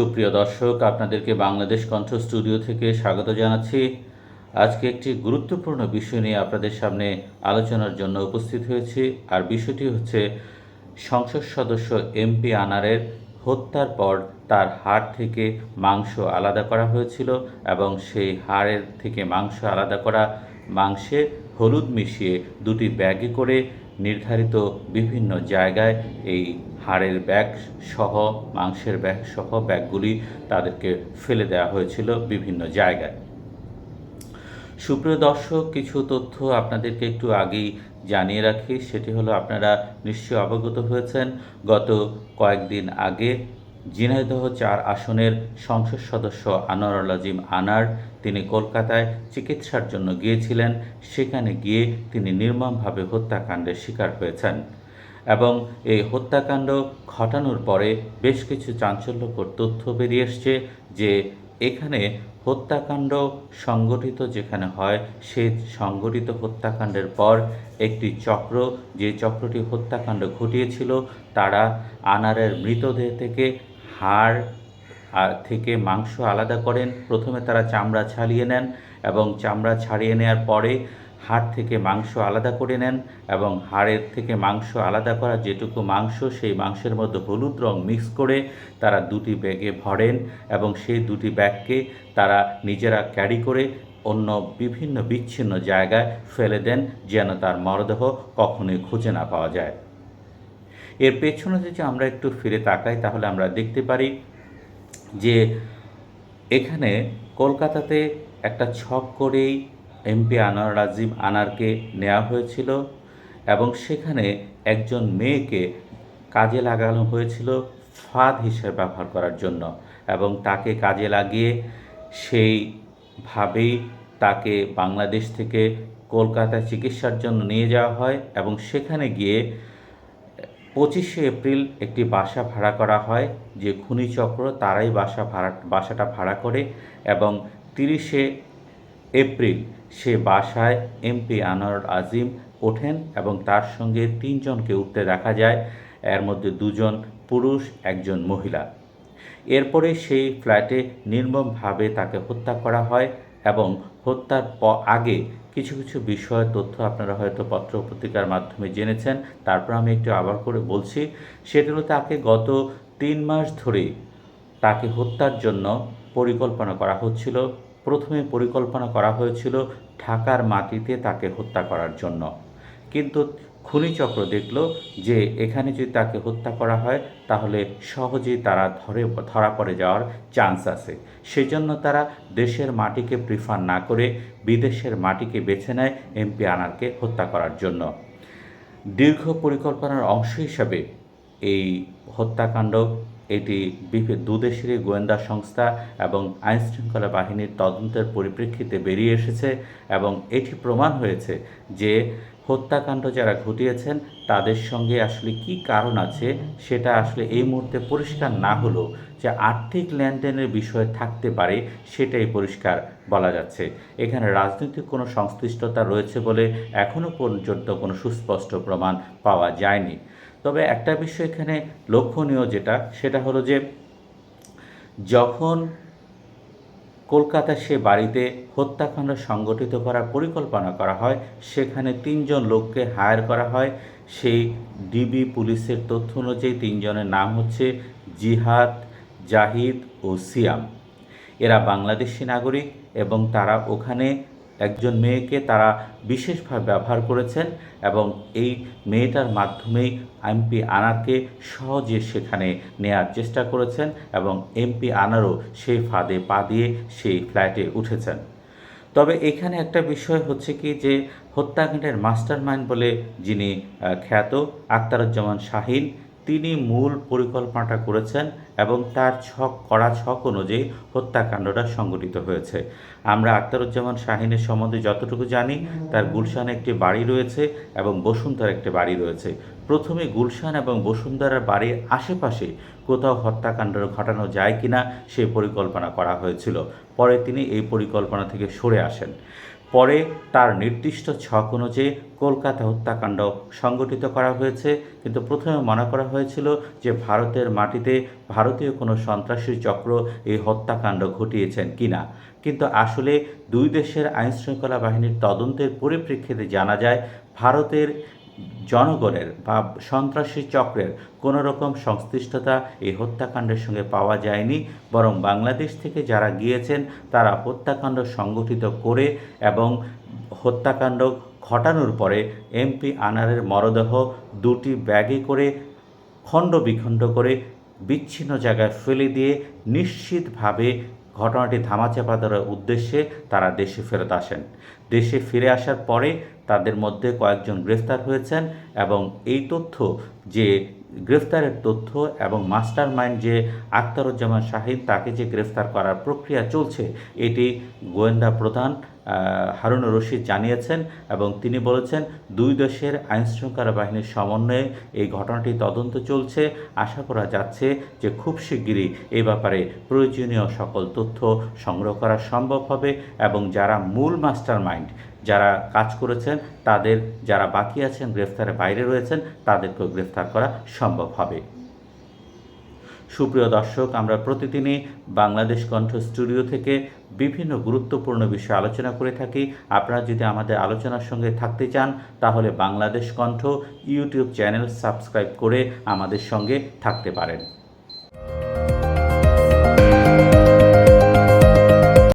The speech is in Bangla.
সুপ্রিয় দর্শক, আপনাদেরকে বাংলাদেশ কণ্ঠ স্টুডিও থেকে স্বাগত জানাচ্ছি। আজকে একটি গুরুত্বপূর্ণ বিষয় নিয়ে আপনাদের সামনে আলোচনার জন্য উপস্থিত হয়েছি, আর বিষয়টি হচ্ছে সংসদ সদস্য এমপি আনারের হত্যার পর তার হাড় থেকে মাংস আলাদা করা হয়েছিল এবং সেই হাড়ের থেকে মাংস আলাদা করা মাংসে হলুদ মিশিয়ে দুটি ব্যাগে করে নির্ধারিত বিভিন্ন জায়গায় এই হাড়ের ব্যাগ সহ, মাংসের ব্যাগ সহ ব্যাগগুলি তাদেরকে ফেলে দেওয়া হয়েছিল বিভিন্ন জায়গায়। সুপ্রিয় দর্শক, কিছু তথ্য আপনাদেরকে একটু আগেই জানিয়ে রাখি। সেটি হলো, আপনারা নিশ্চয়ই অবগত হয়েছেন, গত কয়েকদিন আগে ঝিনাইদহ চার আসনের সংসদ সদস্য আনোয়ারুল আজিম আনার তিনি কলকাতায় চিকিৎসার জন্য গিয়েছিলেন। সেখানে গিয়ে তিনি নির্মমভাবে হত্যাকাণ্ডের শিকার হয়েছেন। এবং এই হত্যাকাণ্ড ঘটানোর পরে বেশ কিছু চাঞ্চল্যকর তথ্য বেরিয়ে এসছে যে এখানে হত্যাকাণ্ড সংগঠিত যেখানে হয়, সে সংগঠিত হত্যাকাণ্ডের পর একটি চক্র, যে চক্রটি হত্যাকাণ্ড ঘটিয়েছিল, তারা আনারের মৃতদেহ থেকে হাড় আর থেকে মাংস আলাদা করেন। প্রথমে তারা চামড়া ছাড়িয়ে নেন এবং চামড়া ছাড়িয়ে নেওয়ার পরে হাড় থেকে মাংস আলাদা করে নেন এবং হাড়ের থেকে মাংস আলাদা করা যেটুকু মাংস, সেই মাংসের মধ্যে হলুদ রং মিক্স করে তারা দুটি ব্যাগে ভরেন এবং সেই দুটি ব্যাগকে তারা নিজেরা ক্যারি করে অন্য বিভিন্ন বিচ্ছিন্ন জায়গায় ফেলে দেন যেন তার মরদেহ কখনোই খুঁজে না পাওয়া যায়। এর পেছনে যদি আমরা একটু ফিরে তাকাই, তাহলে আমরা দেখতে পারি যে এখানে কলকাতাতে একটা ছক করেই এমপি আনোয়ার রাজিম আনারকে নেওয়া হয়েছিল এবং সেখানে একজন মেয়েকে কাজে লাগানো হয়েছিল ফাঁদ হিসেবে ব্যবহার করার জন্য এবং তাকে কাজে লাগিয়ে সেইভাবেই তাকে বাংলাদেশ থেকে কলকাতায় চিকিৎসার জন্য নিয়ে যাওয়া হয় এবং সেখানে গিয়ে পঁচিশে এপ্রিল একটি বাসা ভাড়া করা হয়, যে খুনি চক্র তারাই বাসা ভাড়া বাসাটা ভাড়া করে এবং তিরিশে এপ্রিল সে বাসায় এমপি আনোয়ার আজিম ওঠেন এবং তার সঙ্গে তিনজনকে উঠতে দেখা যায়। এর মধ্যে দুজন পুরুষ, একজন মহিলা। এরপরে সেই ফ্ল্যাটে নির্মমভাবে তাকে হত্যা করা হয় এবং হত্যার আগে কিছু কিছু বিষয়, তথ্য আপনারা হয়তো পত্র পত্রিকার মাধ্যমে জেনেছেন। তারপর আমি একটু আবার করে বলছি, সেটা হলো তাকে গত তিন মাস ধরে তাকে হত্যার জন্য পরিকল্পনা করা হচ্ছিল। প্রথমে পরিকল্পনা করা হয়েছিল ঢাকার মাটিতে তাকে হত্যা করার জন্য। কিন্তু খুনিচক্র দেখল যে এখানে যদি তাকে হত্যা করা হয়, তাহলে সহজেই তারা ধরে, ধরা পড়ে যাওয়ার চান্স আছে। সেজন্য তারা দেশের মাটিকে প্রিফার না করে বিদেশের মাটিকে বেছে নেয় এমপি আনারকে হত্যা করার জন্য। দীর্ঘ পরিকল্পনার অংশ হিসাবে এই হত্যাকাণ্ড এটি দুদেশেরই গোয়েন্দা সংস্থা এবং আইনশৃঙ্খলা বাহিনীর তদন্তের পরিপ্রেক্ষিতে বেরিয়ে এসেছে এবং এটি প্রমাণ হয়েছে যে হত্যাকাণ্ড যারা ঘটিয়েছেন, তাদের সঙ্গে আসলে কি কারণ আছে সেটা আসলে এই মুহূর্তে পরিষ্কার না হলেও যে আর্থিক লেনদেনের বিষয় থাকতে পারে সেটাই পরিষ্কার বলা যাচ্ছে। এখানে রাজনৈতিক কোনো সংশ্লিষ্টতা রয়েছে বলে এখনও পর্যন্ত কোনো সুস্পষ্ট প্রমাণ পাওয়া যায়নি। তবে একটা বিষয় এখানে লক্ষণীয় যেটা, সেটা হলো যে যখন কলকাতা সে বাড়িতে হত্যাকাণ্ড সংগঠিত করার পরিকল্পনা করা হয়, সেখানে তিনজন লোককে হায়ার করা হয়। সেই ডিবি পুলিশের তথ্য অনুযায়ী তিনজনের নাম হচ্ছে জিহাদ, জাহিদ ও সিয়াম। এরা বাংলাদেশি নাগরিক এবং তারা ওখানে একজন মেয়েকে তারা বিশেষভাবে ব্যবহার করেছেন এবং এই মেয়েটার মাধ্যমেই এমপি আনারকে সহজে সেখানে নেয়ার চেষ্টা করেছেন এবং এমপি আনারও সেই ফাঁদে পা দিয়ে সেই ফ্ল্যাটে উঠেছেন। তবে এখানে একটা বিষয় হচ্ছে কি যে হত্যাকাণ্ডের মাস্টার মাইন্ড বলে যিনি খ্যাত আক্তারুজ্জামান শাহিন তিনি মূল পরিকল্পনাটা করেছেন এবং তার ছক, করা ছক অনুযায়ী হত্যাকাণ্ডটা সংগঠিত হয়েছে। আমরা আক্তারুজ্জামান শাহিনের সম্বন্ধে যতটুকু জানি, তার গুলশানে একটি বাড়ি রয়েছে এবং বসুন্ধরার একটি বাড়ি রয়েছে। প্রথমে গুলশান এবং বসুন্ধরার বাড়ির আশেপাশে কোথাও হত্যাকাণ্ড ঘটানো যায় কিনা সেই পরিকল্পনা করা হয়েছিল। পরে তিনি এই পরিকল্পনা থেকে সরে আসেন। পরে তার নির্দিষ্ট ছক অনুযায়ী কলকাতা হত্যাকাণ্ড সংগঠিত করা হয়েছে। কিন্তু প্রথমে মনে করা হয়েছিল যে ভারতের মাটিতে ভারতীয় কোনো সন্ত্রাসী চক্র এই হত্যাকাণ্ড ঘটিয়েছেন কিনা। কিন্তু আসলে দুই দেশের আইনশৃঙ্খলা বাহিনীর তদন্তের পরিপ্রেক্ষিতে জানা যায়, ভারতের জনগণের বা সন্ত্রাসী চক্রের কোনো রকম সংশ্লিষ্টতা এই হত্যাকাণ্ডের সঙ্গে পাওয়া যায়নি, বরং বাংলাদেশ থেকে যারা গিয়েছেন তারা হত্যাকাণ্ড সংগঠিত করে এবং হত্যাকাণ্ড ঘটানোর পরে এমপি আনারের মরদেহ দুটি ব্যাগে করে খণ্ড বিখণ্ড করে বিচ্ছিন্ন জায়গায় ফেলে দিয়ে নিশ্চিতভাবে ঘটনাটি ধামাচাপা দেওয়ার উদ্দেশ্যে তারা দেশে ফেরত আসেন। দেশে ফিরে আসার পরে তাদের মধ্যে কয়েকজন গ্রেফতার হয়েছেন এবং এই তথ্য যে গ্রেফতারের তথ্য এবং মাস্টার মাইন্ড যে আখতারুজ্জামান শাহিদ তাকে যে গ্রেফতার করার প্রক্রিয়া চলছে, এটি গোয়েন্দা প্রধান হারুন রশিদ জানিয়েছেন এবং তিনি বলেছেন, দুই দেশের আইনশৃঙ্খলা বাহিনীর সমন্বয়ে এই ঘটনাটি তদন্ত চলছে। আশা করা যাচ্ছে যে খুব শিগগিরই এ ব্যাপারে প্রয়োজনীয় সকল তথ্য সংগ্রহ করা সম্ভব হবে এবং যারা মূল মাস্টার মাইন্ড যারা কাজ করেছেন, তাদের যারা বাকি আছেন, গ্রেফতারের বাইরে রয়েছেন, তাদেরকেও গ্রেফতার করা সম্ভব হবে। সুপ্রিয় দর্শক, আমরা প্রতিদিনই বাংলাদেশ কণ্ঠ স্টুডিও থেকে বিভিন্ন গুরুত্বপূর্ণ বিষয় আলোচনা করে থাকি। আপনারা যদি আমাদের আলোচনার সঙ্গে থাকতে চান, তাহলে বাংলাদেশ কণ্ঠ ইউটিউব চ্যানেল সাবস্ক্রাইব করে আমাদের সঙ্গে থাকতে পারেন।